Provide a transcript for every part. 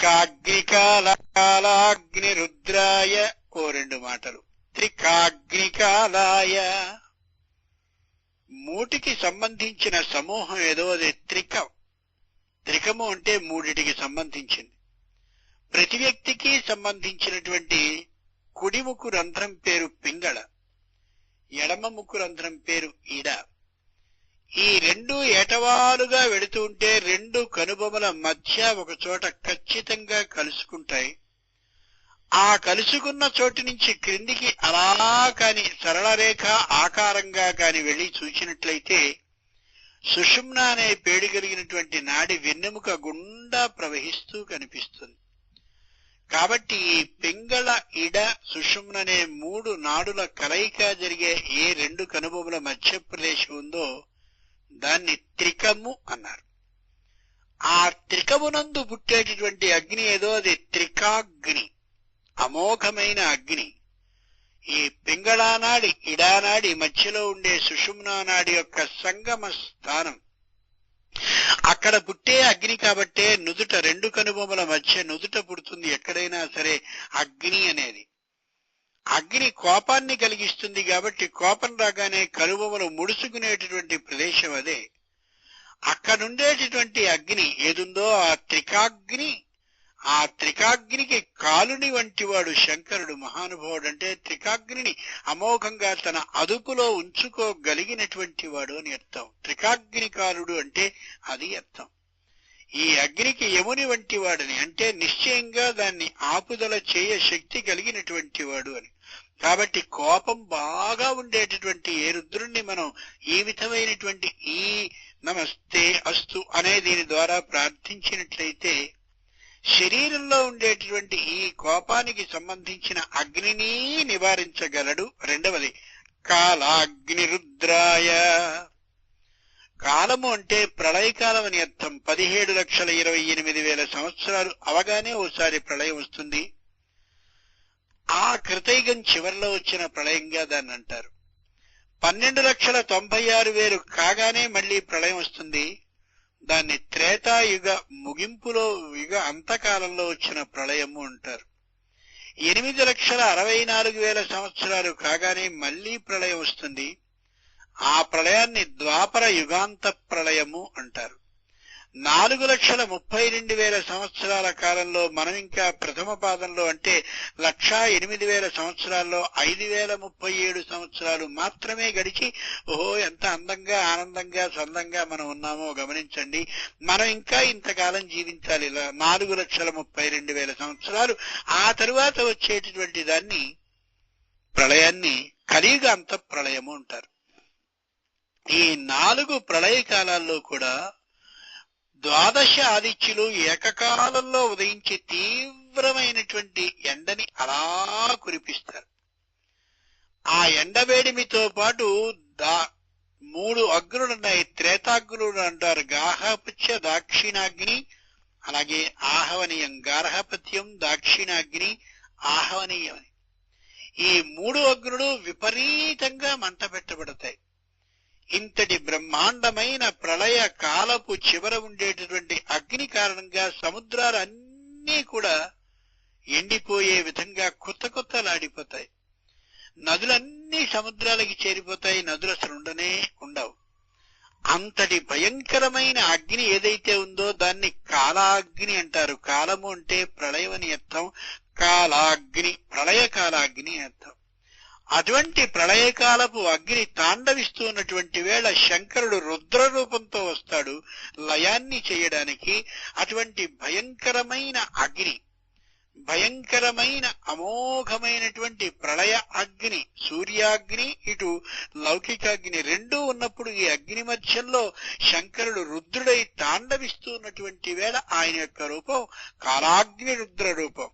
త్రికాగ్నికాలాగ్ని రుద్రాయ ఓ రెండు మాటలు. త్రికాగ్నికాలాయ. మూటికి సంబంధించిన సమూహం ఏదో అది త్రికం. త్రికము అంటే మూడిటికి సంబంధించింది. ప్రతి వ్యక్తికి సంబంధించినటువంటి కుడి ముక్కు రంధ్రం పేరు పింగళ. ఎడమ ముక్కు రంధ్రం పేరు ఈడ. ఈ రెండు ఏటవాలుగా వెళుతూ ఉంటే రెండు కనుబొమల మధ్య ఒక చోట ఖచ్చితంగా కలుసుకుంటాయి. ఆ కలుసుకున్న చోటు నుంచి క్రిందికి అలా కాని సరళ రేఖ ఆకారంగా కాని వెళ్ళి చూసినట్లయితే సుషుమ్న అనే పేడి కలిగినటువంటి నాడి వెన్నెముక గుండా ప్రవహిస్తూ కనిపిస్తుంది. కాబట్టి ఈ పింగళ ఇడ సుషుమ్న అనే మూడు నాడుల కలయిక జరిగే ఏ రెండు కనుబొమ్మల మధ్య ప్రదేశం ఉందో దాన్ని త్రికము అన్నారు. ఆ త్రికమునందు పుట్టేటటువంటి అగ్ని ఏదో అది త్రికాగ్ని అమోఘమైన అగ్ని. ఈ పింగళానాడి ఇడానాడి మధ్యలో ఉండే సుషుమ్నానాడి యొక్క సంగమ స్థానం. అక్కడ పుట్టే అగ్ని కాబట్టే నుదుట రెండు కనుబొమ్మల మధ్య నుదుట పుడుతుంది ఎక్కడైనా సరే అగ్ని అనేది. అగ్ని కోపాన్ని కలిగిస్తుంది కాబట్టి కోపం రాగానే కనుబొమ్మలు ముడుచుకునేటటువంటి ప్రదేశం అదే. అక్కడుండేటటువంటి అగ్ని ఏదుందో ఆ త్రికాగ్ని ఆ త్రికాగ్నికి కాలుని వంటివాడు శంకరుడు మహానుభావుడు అంటే త్రికాగ్నిని అమోఘంగా తన అదుపులో ఉంచుకోగలిగినటువంటి వాడు అని అర్థం. త్రికాగ్ని కాలుడు అంటే అది అర్థం. ఈ అగ్నికి యముని వంటి వాడని అంటే నిశ్చయంగా దాన్ని ఆపుదల చేయ శక్తి కలిగినటువంటి వాడు అని. కాబట్టి కోపం బాగా ఉండేటటువంటి ఏ రుద్రుణ్ణి మనం ఈ విధమైనటువంటి ఈ నమస్తే అస్తు అనే దీని ద్వారా ప్రార్థించినట్లయితే శరీరంలో ఉండేటటువంటి ఈ కోపానికి సంబంధించిన అగ్నిని నివారించగలడు. రెండవది కాలాగ్ని రుద్రాయ కాలము అంటే ప్రళయకాలం అని అర్థం. పదిహేడు లక్షల ఇరవై ఎనిమిది వేల సంవత్సరాలు అవగానే ఓసారి ప్రళయం వస్తుంది. ఆ కృతయుగం చివరిలో వచ్చిన ప్రళయంగా దాన్ని అంటారు. పన్నెండు లక్షల తొంభై ఆరు వేలు కాగానే మళ్ళీ ప్రళయం వస్తుంది. దాన్ని త్రేతాయుగ ముగింపులో యుగ అంతకాలంలో వచ్చిన ప్రళయము అంటారు. ఎనిమిది లక్షల అరవై నాలుగు వేల సంవత్సరాలు కాగానే మళ్ళీ ప్రళయం వస్తుంది. ఆ ప్రళయాన్ని ద్వాపర యుగాంత ప్రళయము అంటారు. నాలుగు లక్షల ముప్పై రెండు వేల సంవత్సరాల కాలంలో మనం ఇంకా ప్రథమ పాదంలో అంటే లక్షా ఎనిమిది వేల సంవత్సరాల్లో ఐదు వేల ముప్పై ఏడు సంవత్సరాలు మాత్రమే గడిచి ఓహో ఎంత అందంగా ఆనందంగా సందంగా మనం ఉన్నామో గమనించండి. మనం ఇంకా ఇంతకాలం జీవించాలి. ఇలా నాలుగు లక్షల ముప్పై రెండు వేల సంవత్సరాలు. ఆ తరువాత వచ్చేటటువంటి దాన్ని ప్రళయాన్ని కలియుగ అంత ప్రళయము అంటారు. ఈ నాలుగు ప్రళయ కాలాల్లో కూడా ద్వాదశ ఆదిత్యులు ఏకకాలంలో ఉదయించి తీవ్రమైనటువంటి ఎండని అలా కురిపిస్తారు. ఆ ఎండవేడిమితో పాటు దా మూడు అగ్నులున్నాయి త్రేతాగ్నులు అంటారు. గాహపత్య దాక్షిణాగ్ని అలాగే ఆహవనీయం. గార్హపత్యం దాక్షిణాగ్ని ఆహవనీయం ఈ మూడు అగ్నులు విపరీతంగా మంట పెట్టబడతాయి. ఇంతటి బ్రహ్మాండమైన ప్రళయ కాలపు చివర ఉండేటటువంటి అగ్ని కారణంగా సముద్రాలు అన్నీ కూడా ఎండిపోయే విధంగా కొత్త కొత్తలాడిపోతాయి. నదులన్నీ సముద్రాలకి చేరిపోతాయి నదులు అసలు ఉండనే ఉండవు. అంతటి భయంకరమైన అగ్ని ఏదైతే ఉందో దాన్ని కాలాగ్ని అంటారు. కాలము అంటే ప్రళయం అని అర్థం. కాలాగ్ని ప్రళయ కాలాగ్ని అర్థం. అటువంటి ప్రళయకాలపు అగ్ని తాండవిస్తున్నటువంటి వేళ శంకరుడు రుద్ర రూపంతో వస్తాడు లయాన్ని చేయడానికి. అటువంటి భయంకరమైన అగ్ని భయంకరమైన అమోఘమైనటువంటి ప్రళయ అగ్ని సూర్యాగ్ని ఇటు లౌకికాగ్ని రెండూ ఉన్నప్పుడు ఈ అగ్ని మధ్యంలో శంకరుడు రుద్రుడై తాండవిస్తూ ఉన్నటువంటి వేళ ఆయన యొక్క రూపం కాలాగ్ని రుద్ర రూపం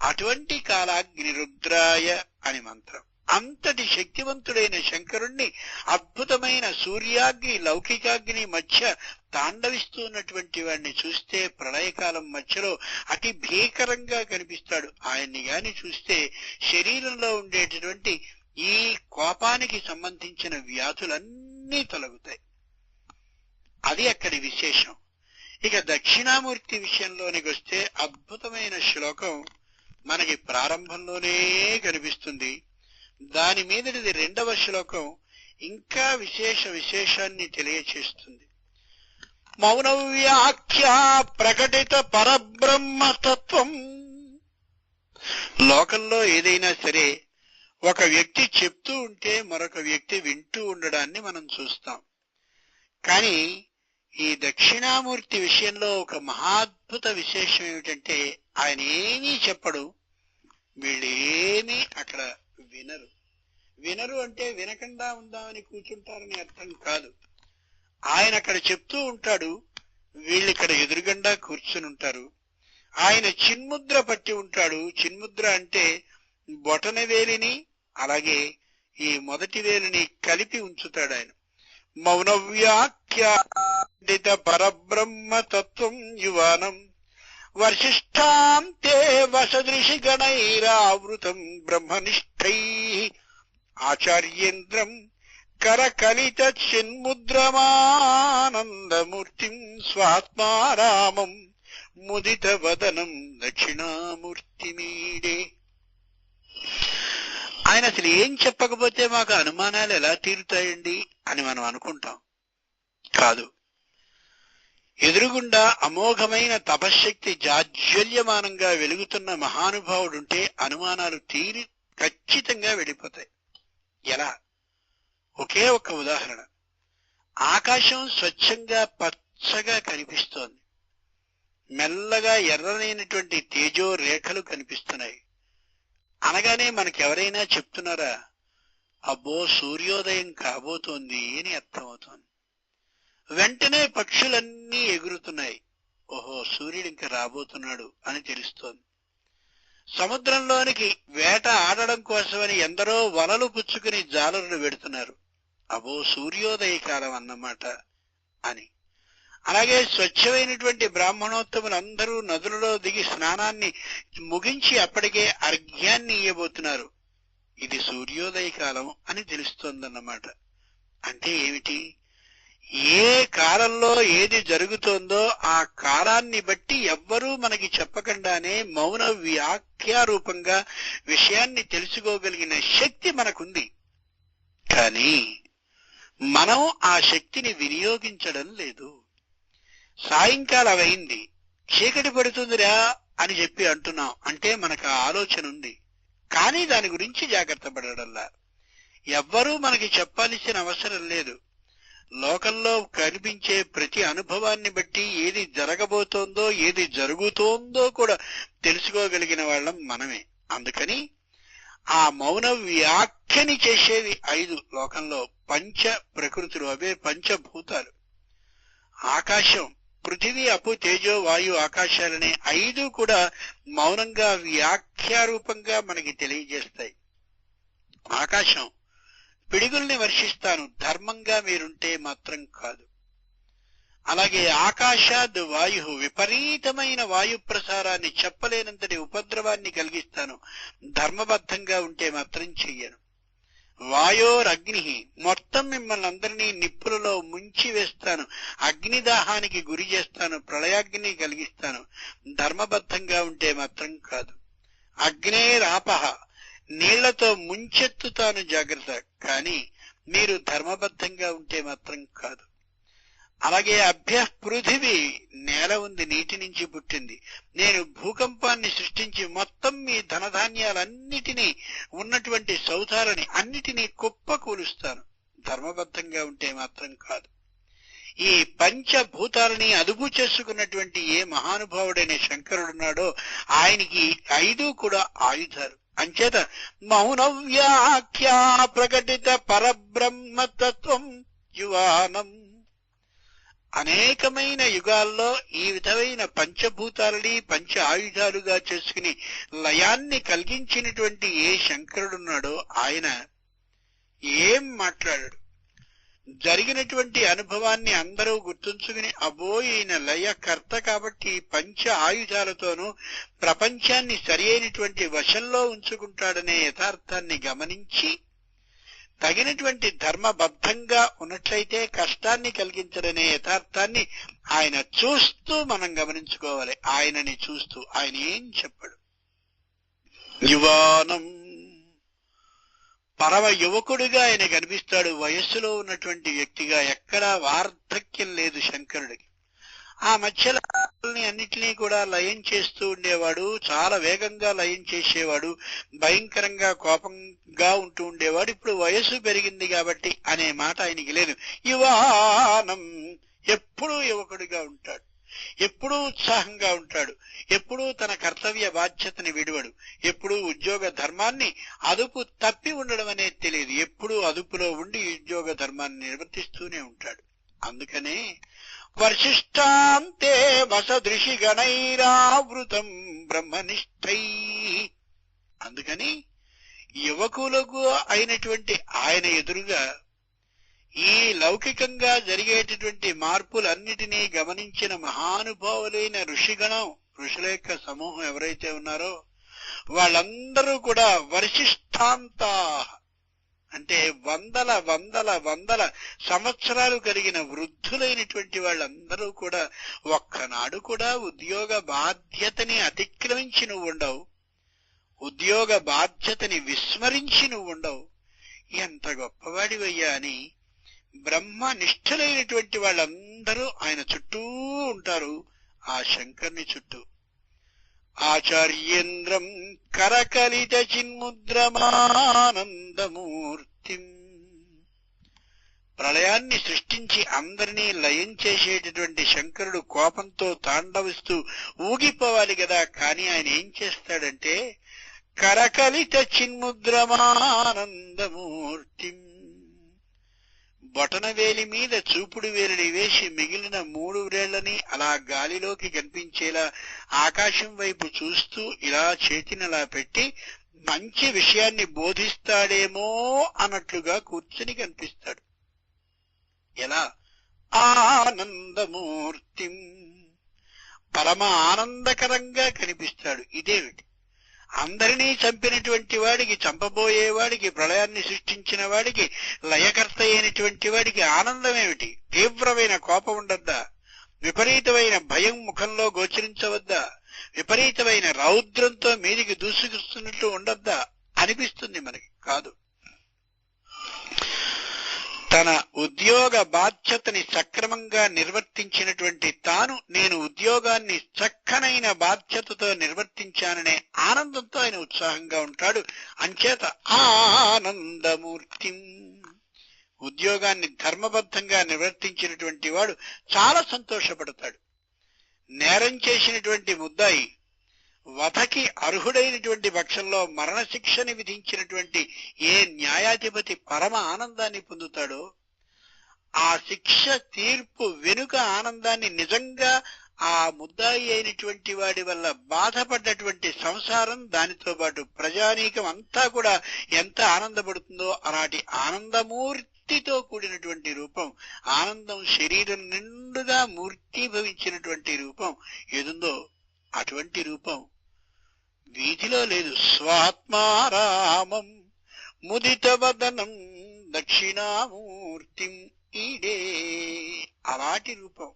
అటువంటి కాలాగ్ని రుద్రాయ అని మంత్రం. అంతటి శక్తివంతుడైన శంకరుణ్ణి అద్భుతమైన సూర్యాగ్ని లౌకికాగ్ని మధ్య తాండవిస్తున్నటువంటి వాడిని చూస్తే ప్రళయకాలం మధ్యలో అతి భీకరంగా కనిపిస్తాడు. ఆయన్ని గాని చూస్తే శరీరంలో ఉండేటటువంటి ఈ కోపానికి సంబంధించిన వ్యాధులన్నీ తొలగుతాయి. అది అక్కడి విశేషం. ఇక దక్షిణామూర్తి విషయంలోనికి వస్తే అద్భుతమైన శ్లోకం మనకి ప్రారంభంలోనే కనిపిస్తుంది. దాని మీదటిది రెండవ శ్లోకం ఇంకా విశేష విశేషాన్ని తెలియచేస్తుంది. మౌన వ్యాఖ్య ప్రకటిత పరబ్రహ్మతత్వం. లోకంలో ఏదైనా సరే ఒక వ్యక్తి చెప్తూ ఉంటే మరొక వ్యక్తి వింటూ ఉండడాన్ని మనం చూస్తాం. కానీ ఈ దక్షిణామూర్తి విషయంలో ఒక మహాద్భుత విశేషం ఏమిటంటే ఆయన ఏమీ చెప్పడు. వీళ్ళేమీ అక్కడ వినరు. వినరు అంటే వినకుండా ఉందామని కూర్చుంటారని అర్థం కాదు. ఆయన అక్కడ చెప్తూ ఉంటాడు వీళ్ళు ఇక్కడ ఎదురుగండా కూర్చుని ఉంటారు. ఆయన చిన్ముద్ర పట్టి ఉంటాడు. చిన్ముద్ర అంటే బొటన వేలిని అలాగే ఈ మొదటి వేలిని కలిపి ఉంచుతాడు ఆయన. మౌనవ్యాఖ్య పరబ్రహ్మ తత్వం యువానం. వర్షిష్టాంతే వసదృషి గణైరావృతం బ్రహ్మనిష్టై. ఆచార్యేంద్రం కరకలిత చిన్ముద్రమానందమూర్తిం స్వాత్మారామం ముదిత వదనం దక్షిణామూర్తిమీడే. ఆయన అసలు ఏం చెప్పకపోతే మాకు అనుమానాలు ఎలా తీరుతాయండి అని మనం అనుకుంటాం. కాదు. ఎదురుగుండా అమోఘమైన తపశ్శక్తి జాజ్వల్యమానంగా వెలుగుతున్న మహానుభావుడుంటే అనుమానాలు తీరి ఖచ్చితంగా వెళ్ళిపోతాయి. ఎలా? ఒకే ఒక ఉదాహరణ. ఆకాశం స్వచ్ఛంగా పచ్చగా కనిపిస్తోంది. మెల్లగా ఎర్రనైనటువంటి తేజో రేఖలు కనిపిస్తున్నాయి. అనగానే మనకెవరైనా చెప్తున్నారా అబ్బో సూర్యోదయం కాబోతోంది అని అర్థమవుతోంది. వెంటనే పక్షులన్నీ ఎగురుతున్నాయి. ఓహో సూర్యుడు ఇంకా రాబోతున్నాడు అని తెలుస్తోంది. సముద్రంలోనికి వేట ఆడడం కోసమని ఎందరో వలలు పుచ్చుకుని జాలరులు పెడుతున్నారు అబో సూర్యోదయ కాలం అన్నమాట అని. అలాగే స్వచ్ఛమైనటువంటి బ్రాహ్మణోత్తములందరూ నదులలో దిగి స్నానాన్ని ముగించి అప్పటికే అర్ఘ్యాన్ని ఇయ్యబోతున్నారు. ఇది సూర్యోదయ కాలం అని తెలుస్తోందన్నమాట. అంటే ఏమిటి? ఏ కాలంలో ఏది జరుగుతోందో ఆ కాలాన్ని బట్టి ఎవ్వరూ మనకి చెప్పకుండానే మౌన వ్యాఖ్యారూపంగా విషయాన్ని తెలుసుకోగలిగిన శక్తి మనకుంది. కానీ మనం ఆ శక్తిని వినియోగించడం లేదు. సాయంకాలం అయింది. చీకటి పడుతుందిరా అని చెప్పి అంటున్నాం. అంటే మనకు ఆ ఆలోచన ఉంది. కానీ దాని గురించి జాగ్రత్త పడడంలా. ఎవ్వరూ మనకి చెప్పాల్సిన అవసరం లేదు. లోకంలో కనిపించే ప్రతి అనుభవాన్ని బట్టి ఏది జరగబోతోందో ఏది జరుగుతోందో కూడా తెలుసుకోగలిగిన వాళ్ళం మనమే. అందుకని ఆ మౌన వ్యాఖ్యని చేసేవి ఐదు లోకంలో పంచ ప్రకృతులు. అవే పంచభూతాలు. ఆకాశం పృథివీ అపు తేజో వాయు ఆకాశాలనే ఐదు కూడా మౌనంగా వ్యాఖ్యారూపంగా మనకి తెలియజేస్తాయి. ఆకాశం పిడుగుల్ని వర్షిస్తాను. ధర్మంగా మీరుంటే మాత్రం కాదు. అలాగే ఆకాశాద్ వాయు విపరీతమైన వాయు ప్రసారాన్ని చెప్పలేనంతటి ఉపద్రవాన్ని కలిగిస్తాను. ధర్మబద్ధంగా ఉంటే మాత్రం చెయ్యను. వాయోరగ్ని మొత్తం మిమ్మల్ని అందరినీ నిప్పులలో ముంచి వేస్తాను. అగ్నిదాహానికి గురి చేస్తాను. ప్రళయాగ్ని కలిగిస్తాను. ధర్మబద్ధంగా ఉంటే మాత్రం కాదు. అగ్నేరాపహ నీళ్ళతో ముంచెత్తుతాను జాగ్రత్త కానీ మీరు ధర్మబద్ధంగా ఉంటే మాత్రం కాదు. అలాగే అభ్య పృథివీ నేల ఉంది నీటి నుంచి పుట్టింది. నేను భూకంపాన్ని సృష్టించి మొత్తం మీ ధనధాన్యాలన్నిటినీ ఉన్నటువంటి సౌధాలని అన్నిటినీ కుప్ప కూలుస్తాను ధర్మబద్ధంగా ఉంటే మాత్రం కాదు. ఈ పంచభూతాలని అదుపు చేసుకున్నటువంటి ఏ మహానుభావుడైన శంకరుడున్నాడో ఆయనకి ఐదు కూడా ఆయుధాలు. అంచేత మౌనవ్యాఖ్యా ప్రకటిత పరబ్రహ్మతత్వం యువానం. అనేకమైన యుగాల్లో ఈ విధమైన పంచభూతాలని పంచ ఆయుధాలుగా చేసుకుని లయాన్ని కలిగించినటువంటి ఏ శంకరుడున్నాడో ఆయన ఏం మాట్లాడాడు? జరిగినటువంటి అనుభవాన్ని అందరూ గుర్తుంచుకుని అబో ఈయన లయకర్త కాబట్టి పంచ ఆయుధాలతోనూ ప్రపంచాన్ని సరి అయినటువంటి వశంలో ఉంచుకుంటాడనే యథార్థాన్ని గమనించి తగినటువంటి ధర్మబద్ధంగా ఉన్నట్లయితే కష్టాన్ని కలిగించడనే యథార్థాన్ని ఆయన చూస్తూ మనం గమనించుకోవాలి. ఆయనని చూస్తూ ఆయన ఏం చెప్పడు. యువానం పరమ యువకుడిగా ఆయన కనిపిస్తాడు. వయస్సులో ఉన్నటువంటి వ్యక్తిగా ఎక్కడా వార్ధక్యం లేదు శంకరుడికి. ఆ మధ్యలో అన్నిటినీ కూడా లయం చేస్తూ ఉండేవాడు. చాలా వేగంగా లయం చేసేవాడు. భయంకరంగా కోపంగా ఉంటూ ఉండేవాడు. ఇప్పుడు వయస్సు పెరిగింది కాబట్టి అనే మాట ఆయనకి లేదు. యువానం ఎప్పుడూ యువకుడిగా ఉంటాడు. ఎప్పుడూ ఉత్సాహంగా ఉంటాడు. ఎప్పుడూ తన కర్తవ్య బాధ్యతని విడువడు. ఎప్పుడూ ఉద్యోగ ధర్మాన్ని అదుపు తప్పి ఉండడం అనేది తెలియదు. ఎప్పుడూ అదుపులో ఉండి ఉద్యోగ ధర్మాన్ని నిర్వర్తిస్తూనే ఉంటాడు. అందుకనే వర్షిష్టాంతే వసదృషి గణైరావృతం బ్రహ్మనిష్టై. అందుకని యువకులకు అయినటువంటి ఆయన ఎదురుగా ఈ లౌకికంగా జరిగేటటువంటి మార్పులన్నిటినీ గమనించిన మహానుభావులైన ఋషిగణం ఋషుల యొక్క సమూహం ఎవరైతే ఉన్నారో వాళ్ళందరూ కూడా వర్షిష్టాంతా అంటే వందల వందల వందల సంవత్సరాలు కలిగిన వృద్ధులైనటువంటి వాళ్ళందరూ కూడా ఒక్కనాడు కూడా ఉద్యోగ బాధ్యతని అతిక్రమించి నువ్వు ఉండవు ఉద్యోగ బాధ్యతని విస్మరించి నువ్వు ఉండవు ఎంత గొప్పవాడివయ్యా అని బ్రహ్మ నిష్ఠలైనటువంటి వాళ్ళందరూ ఆయన చుట్టూ ఉంటారు ఆ శంకర్ని చుట్టూ. ఆచార్యేంద్రం కరకలిత చిన్ముద్రమానందమూర్తి. ప్రళయాన్ని సృష్టించి అందరినీ లయం చేసేటటువంటి శంకరుడు కోపంతో తాండవిస్తూ ఊగిపోవాలి కదా కానీ ఆయన ఏం చేస్తాడంటే కరకలిత చిన్ముద్రమానందమూర్తిం. బొటనవేలి మీద చూపుడు వేలిని వేసి మిగిలిన మూడు వేళ్ళని అలా గాలిలోకి కనిపించేలా ఆకాశం వైపు చూస్తూ ఇలా చేతినలా పెట్టి మంచి విషయాన్ని బోధిస్తాడేమో అన్నట్లుగా కూర్చుని కనిపిస్తాడు. ఎలా? ఆనందమూర్తి. పరమ ఆనందకరంగా కనిపిస్తాడు. ఇదేమిటి? అందరినీ చంపినటువంటి వాడికి చంపబోయే వాడికి ప్రళయాన్ని సృష్టించిన వాడికి లయకర్త అయినటువంటి వాడికి ఆనందం ఏమిటి? తీవ్రమైన కోపం ఉండద్దా? విపరీతమైన భయం ముఖంలో గోచరించవద్దా? విపరీతమైన రౌద్రంతో మీదికి దూసుకొస్తున్నట్టు ఉండద్దా? అనిపిస్తుంది మనకి. కాదు. తన ఉద్యోగ బాధ్యతని సక్రమంగా నిర్వర్తించినటువంటి తాను నేను ఉద్యోగాన్ని చక్కనైన బాధ్యతతో నిర్వర్తించాననే ఆనందంతో ఆయన ఉత్సాహంగా ఉంటాడు. అంచేత ఆనందమూర్తి ఉద్యోగాన్ని ధర్మబద్ధంగా నిర్వర్తించినటువంటి వాడు చాలా సంతోషపడతాడు. నేరం చేసినటువంటి ముద్దాయి వధకి అర్హుడైనటువంటి పక్షంలో మరణశిక్షని విధించినటువంటి ఏ న్యాయాధిపతి పరమ ఆనందాన్ని పొందుతాడో ఆ శిక్ష తీర్పు వెనుక ఆనందాన్ని నిజంగా ఆ ముద్దాయి అయినటువంటి వాడి వల్ల బాధపడ్డటువంటి సంసారం దానితో పాటు ప్రజానీకం అంతా కూడా ఎంత ఆనందపడుతుందో అలాంటి ఆనందమూర్తితో కూడినటువంటి రూపం ఆనందం శరీరం నిండుగా మూర్తిభవించినటువంటి రూపం ఏదుందో అటువంటి రూపం వీధిలో లేదు. స్వాత్మారామం. ముదిత వదనం దక్షిణామూర్తిం ఈడే. అలాంటి రూపం.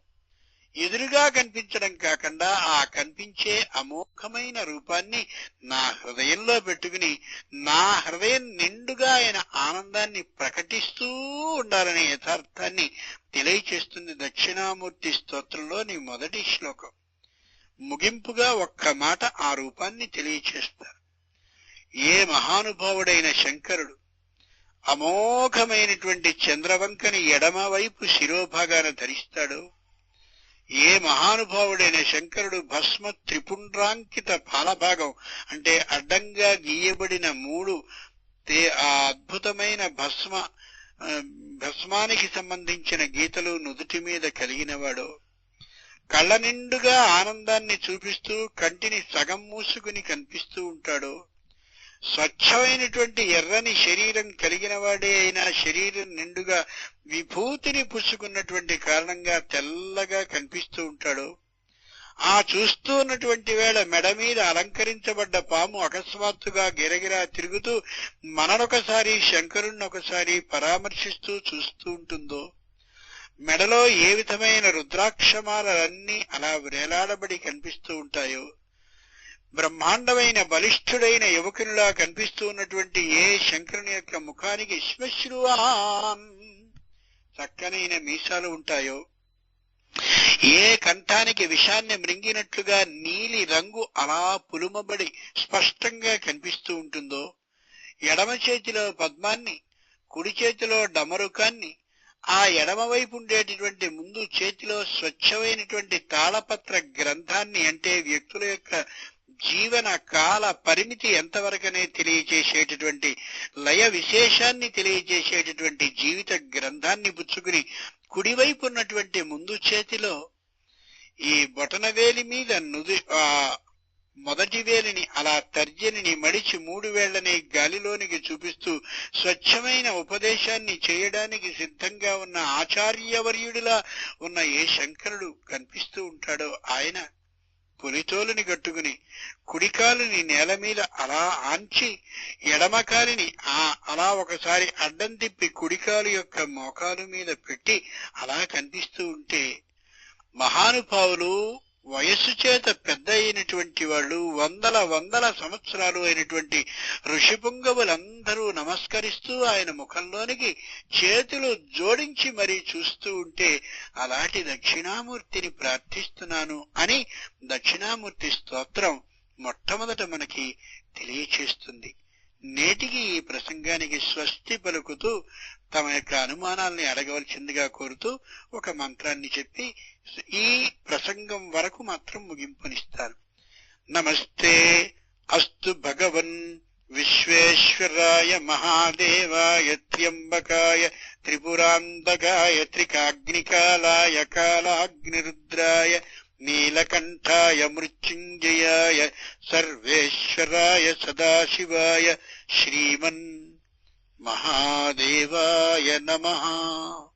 ఎదురుగా కనిపించడం కాకుండా ఆ కనిపించే అమోఘమైన రూపాన్ని నా హృదయంలో పెట్టుకుని నా హృదయం నిండుగా ఆయన ఆనందాన్ని ప్రకటిస్తూ ఉండాలనే యథార్థాన్ని తెలియచేస్తుంది దక్షిణామూర్తి స్తోత్రంలోని మొదటి శ్లోకం. ముగింపుగా ఒక్క మాట ఆ రూపాన్ని తెలియచేస్తారు. ఏ మహానుభావుడైన శంకరుడు అమోఘమైనటువంటి చంద్రవంకని ఎడమవైపు శిరోభాగాన ధరిస్తాడో ఏ మహానుభావుడైన శంకరుడు భస్మ త్రిపుండ్రాంకిత ఫలభాగం అంటే అడ్డంగా గీయబడిన మూడు తే- ఆ అద్భుతమైన భస్మ భస్మానికి సంబంధించిన గీతలు నుదుటి మీద కలిగినవాడో కళ్ళ నిండుగా ఆనందాన్ని చూపిస్తూ కంటిని సగం మూసుకుని కనిపిస్తూ ఉంటాడో. స్వచ్ఛమైనటువంటి ఎర్రని శరీరం కలిగిన వాడే అయినా శరీరం నిండుగా విభూతిని పుచ్చుకున్నటువంటి కారణంగా తెల్లగా కనిపిస్తూ ఉంటాడు. ఆ చూస్తూ ఉన్నటువంటి వేళ మెడ మీద అలంకరించబడ్డ పాము అకస్మాత్తుగా గిరగిరా తిరుగుతూ మననొకసారి శంకరుణ్ణొకసారి పరామర్శిస్తూ చూస్తూ ఉంటుందో. మెడలో ఏ విధమైన రుద్రాక్షమాలన్నీ అలా వేలాడబడి కనిపిస్తూ ఉంటాయో బ్రహ్మాండమైన బలిష్ఠుడైన యువకునిలా కనిపిస్తూ ఉన్నటువంటి ఏ శంకరుని యొక్క ముఖానికి శ్మశ్రువాన్ చక్కనైన మీసాలు ఉంటాయో ఏ కంఠానికి విషాన్ని మృంగినట్లుగా నీలి రంగు అలా పులుమబడి స్పష్టంగా కనిపిస్తూ ఉంటుందో ఎడమ చేతిలో పద్మాన్ని కుడి చేతిలో డమరుకాన్ని ఆ ఎడమవైపు ఉండేటటువంటి ముందు చేతిలో స్వచ్ఛమైనటువంటి తాళపత్ర గ్రంథాన్ని అంటే వ్యక్తుల యొక్క జీవన కాల పరిమితి ఎంతవరకనే తెలియచేసేటటువంటి లయ విశేషాన్ని తెలియజేసేటటువంటి జీవిత గ్రంథాన్ని పుచ్చుకుని కుడివైపు ఉన్నటువంటి ముందు చేతిలో ఈ బొటనవేలి మీద నుది ఆ మొదటి వేలిని అలా తర్జనిని మడిచి మూడు వేళ్ళని గాలిలోనికి చూపిస్తూ స్వచ్ఛమైన ఉపదేశాన్ని చేయడానికి సిద్ధంగా ఉన్న ఆచార్యవర్యుడిలా ఉన్న ఏ శంకరుడు కనిపిస్తూ ఉంటాడో ఆయన పులితోలుని కట్టుకుని కుడికాలుని నేల మీద అలా ఆంచి ఎడమకాలిని ఆ అలా ఒకసారి అడ్డం తిప్పి కుడికాలు యొక్క మోకాలు మీద పెట్టి అలా కనిపిస్తూ ఉంటే మహానుభావులు వయస్సు చేత పెద్ద అయినటువంటి వాళ్ళు వందల వందల సంవత్సరాలు అయినటువంటి ఋషిపుంగవులందరూ నమస్కరిస్తూ ఆయన ముఖంలోనికి చేతులు జోడించి మరీ చూస్తూ ఉంటే అలాంటి దక్షిణామూర్తిని ప్రార్థిస్తున్నాను అని దక్షిణామూర్తి స్తోత్రం మొట్టమొదట మనకి తెలియచేస్తుంది. నేటికి ఈ ప్రసంగానికి స్వస్తి పలుకుతూ తమ యొక్క అనుమానాల్ని అడగవలసిందిగా కోరుతూ ఒక మంత్రాన్ని చెప్పి ఈ ప్రసంగం వరకు మాత్రం ముగింపునిస్తారు. నమస్తే అస్తు భగవన్ విశ్వేశ్వరాయ మహాదేవాయ త్ర్యంబకాయ త్రిపురాంతకాయ త్రికాగ్నికాలాయ కాలాగ్నిరుద్రాయ नीलकण्ठाय मृत्युञ्जयाय सर्वेश्वराय सदाशिवाय श्रीमन् महादेवाय नमः।